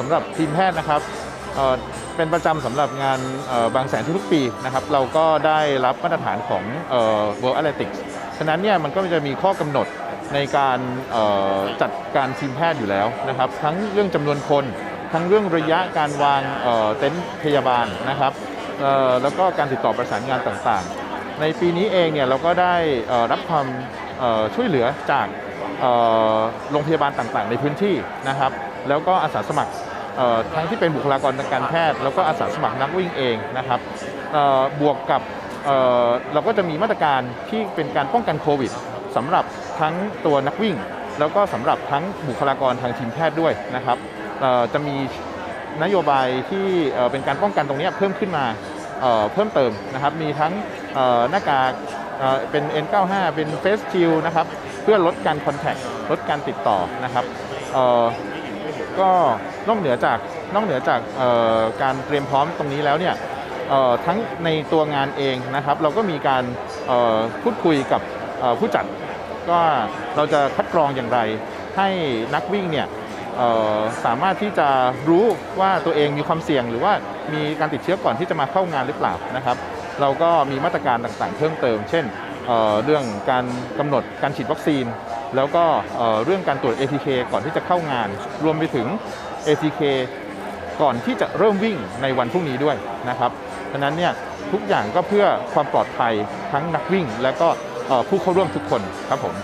สำหรับทีมแพทย์นะครับเป็นประจำสำหรับงานบางแสนทุกๆปีนะครับเราก็ได้รับมาตรฐานของเอ่อ World Athletics ฉะนั้นเนี่ยมันก็จะมีข้อกำหนดในการจัดการทีมแพทย์อยู่แล้วนะครับ ทั้งเรื่องจำนวนคน ทั้งเรื่องระยะการวางเต็นท์พยาบาลนะครับแล้วก็การติดต่อประสานงานต่างๆ ในปีนี้เองเนี่ยเราก็ได้รับความช่วยเหลือจากโรงพยาบาลต่างๆ ในพื้นที่นะครับ แล้วก็อาสาสมัครทั้งที่เป็นบุคลากรทางการแพทย์ แล้วก็อาสาสมัครนักวิ่งเองนะครับบวกกับเเราก็จะมีมาตรการที่เป็นการป้องกันโควิดสำหรับทั้งตัวนักวิ่ง แล้วก็สำหรับทั้งบุคลากรทางทีมแพทย์ด้วยนะครับจะมีนโยบายที่เอ่อเป็นการป้องกันตรงนี้เพิ่มขึ้นมาเเพิ่มเติมนะครับ มีทั้งหน้ากากเเป็น N95 เป็น Face Shield นะครับ เพื่อลดการคอนแทคลดการติดต่อนะครับ ก็นอกเหนือจากนอกเหนือจากการเตรียมพร้อมตรงนี้แล้วเนี่ยทั้งในตัวงานเองนะครับ เราก็มีการพูดคุยกับผู้จัดก็เราจะคัดกรองอย่างไร ให้นักวิ่งเนี่ยสามารถที่จะรู้ว่าตัวเองมีความเสี่ยง หรือว่ามีการติดเชื้อก่อนที่จะมาเข้างานหรือเปล่านะครับ เราก็มีมาตรการต่างๆ เพิ่มเติม เช่นเอ่อเรื่องการกำหนดการฉีดวัคซีน แล้วก็เรื่องการตรวจ ATK ก่อนที่จะเข้างาน รวมไปถึง ATK ก่อนที่จะเริ่มวิ่งในวันพรุ่งนี้ด้วยนะครับฉะนั้นเนี่ยทุกอย่างก็เพื่อความปลอดภัยทั้งนักวิ่ง และก็ผู้เข้าร่วมทุกคนครับผม